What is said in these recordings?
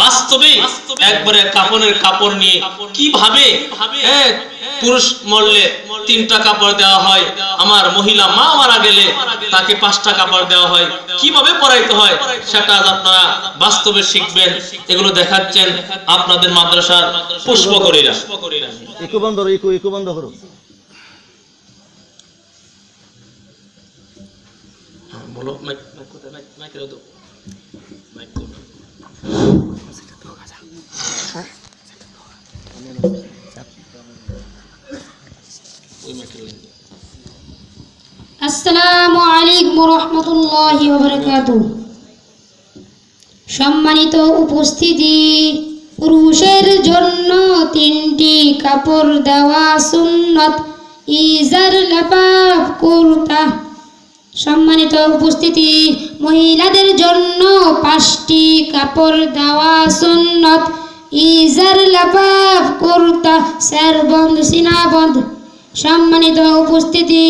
বাস্তবে একবারে কাপড়ের কাপড় নিয়ে কীভাবে হ্যাঁ, পুরুষ মরলে তিনটা কাপড় দেওয়া হয় আমার মহিলা মা মারা গেলে তাকে পাঁচটা কাপড় দেওয়া হয়। কীভাবে পড়াইতে হয় সেটা আপনারা বাস্তবে শিখবেন। এগুলো দেখাচ্ছেন আপনাদের মাদ্রাসার পুষ্পকরীরা। ইকো বন্ধ করো ইকো ইকো বন্ধ করো। হ্যাঁ, বলো মাইক মাইক মাইক মাইক আসসালামু আলাইকুম রহমতুল্লাহি ওবরাকাতু সম্মানিত উপস্থিতি, পুরুষের জন্য তিনটি কাপড় দেওয়া সুন্নত, ইজার লাপাব কুর্তা। সম্মানিত উপস্থিতি মহিলাদের জন্য পাঁচটি কাপড় দেওয়া সুন্নত। ইজার লাপাব কুর্তা, স্যারবন্ধ, সিনাবন্ধ। সম্মানিত উপস্থিতি,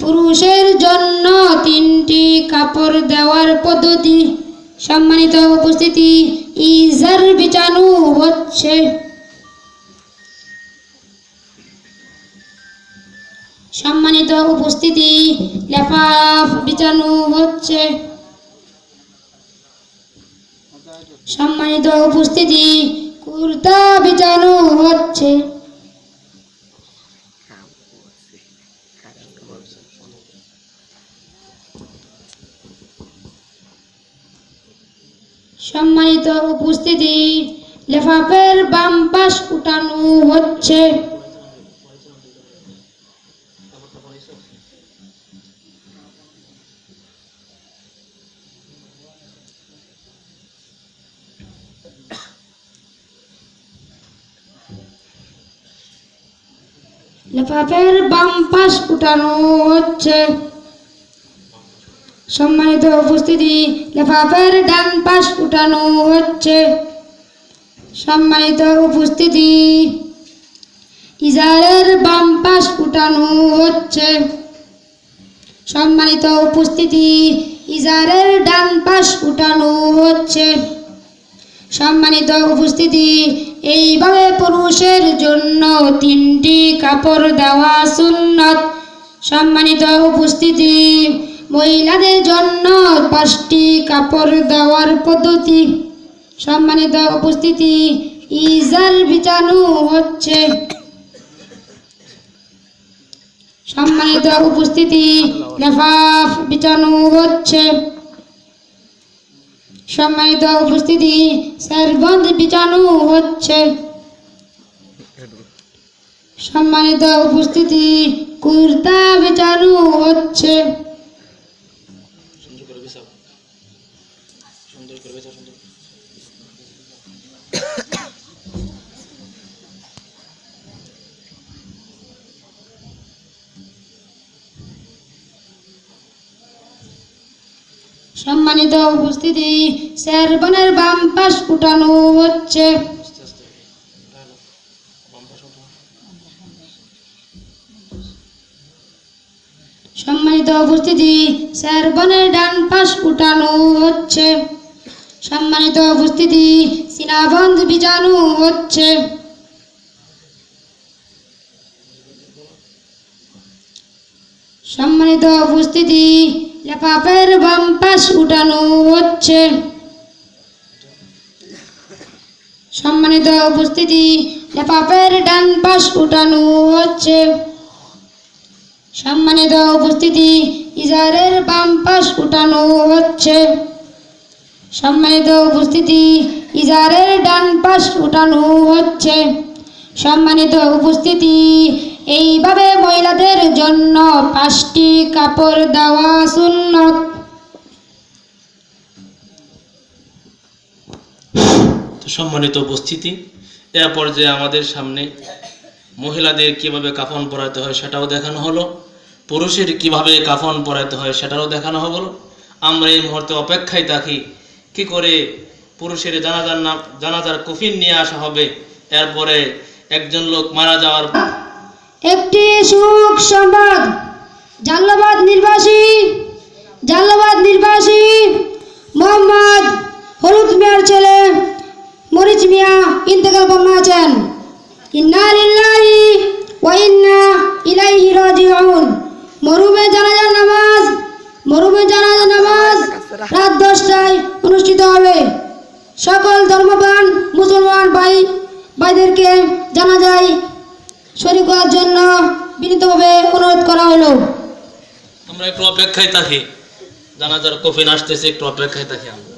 পুরুষের জন্য তিনটি কাপড় দেওয়ার পদ্ধতি। সম্মানিত উপস্থিতি, ইজার বিছানো হচ্ছে। সম্মানিত উপস্থিতি, লেফাফ বিছানো হচ্ছে। সম্মানিত উপস্থিতি কুর্তা বিচানো হচ্ছে। সম্মানিত উপস্থিতি লেফাফের বাম পাশ উঠানো হচ্ছে। লেফাফের বাম পাশ উঠানো হচ্ছে। সম্মানিত উপস্থিতি, লেফাফের ডান পাশ উঠানো হচ্ছে। সম্মানিত উপস্থিতি, ইজারের বাম পাশ উঠানো হচ্ছে। সম্মানিত উপস্থিতি, ইজারের ডান পাশ উঠানো হচ্ছে। সম্মানিত উপস্থিতি এইভাবে পুরুষের জন্য তিনটি কাপড় দেওয়া সুন্নত। সম্মানিত উপস্থিতি, মহিলাদের জন্য পাঁচটি কাপড় দেওয়ার পদ্ধতি। সম্মানিত উপস্থিতি ইজার বিছানো হচ্ছে। সম্মানিত উপস্থিতি লেফাফ বিছানো হচ্ছে। সম্মানিত উপস্থিতি। সারবন্ধ বিছানো হচ্ছে। সম্মানিত উপস্থিতি। কুর্তা বিচানু হচ্ছে। সম্মানিত উপস্থিতি সারবনের বাম পাশ উঠানো হচ্ছে। সম্মানিত উপস্থিতি সারবনের ডান পাশ উঠানো হচ্ছে সম্মানিত উপস্থিতি, সিনাবন্ধ বিছানো হচ্ছে সম্মানিত উপস্থিতি লেফাফের বাম পাশ উঠানো হচ্ছে। সম্মানিত উপস্থিতি, লেফাফের ডান পাশ উঠানো হচ্ছে। সম্মানিত উপস্থিতি, ইজারের বাম পাশ উঠানো হচ্ছে। সম্মানিত উপস্থিতি, ইজারের ডান পাশ উঠানো হচ্ছে। সম্মানিত উপস্থিতি, এইভাবে মহিলাদের জন্য পাঁচটি কাপড় দেওয়া সুন্নত। সম্মানিত উপস্থিতি এরপর যে আমাদের সামনে মহিলাদের কীভাবে কাফন পরাতে হয় সেটাও দেখানো হলো, পুরুষের কীভাবে কাফন পরাতে হয় সেটাও দেখানো হলো। আমরা এই মুহূর্তে অপেক্ষায় থাকি, কি করে পুরুষের জানাজার নাম জানাজার কফিন নিয়ে আসা হবে। এরপরে একজন লোক মারা যাওয়ার একটি সুখ সংবাদ। জাল্লাবাদ নির্বাসী জাল্লাবাদ নির্বাসী, মোহাম্মদ হলুদ মিয়ার ছেলে মরিচ মিয়া ইন্তেকাল ফরমাছেন ইন্না লিল্লাহি ওয়া ইন্না ইলাইহি রাজিউন। মরুমে জানাজা নামাজ, মরুমে জানাজা নামাজ রাত দশটায় অনুষ্ঠিত হবে। সকল ধর্মবান মুসলমান ভাই, ভাইদেরকে জানা যায় শরীর করার জন্য বিনীতভাবে অনুরোধ করা হলো। আমরা একটু অপেক্ষায় থাকি। জানাজার কফিন আসতেছে, একটু অপেক্ষায় থাকি আমরা।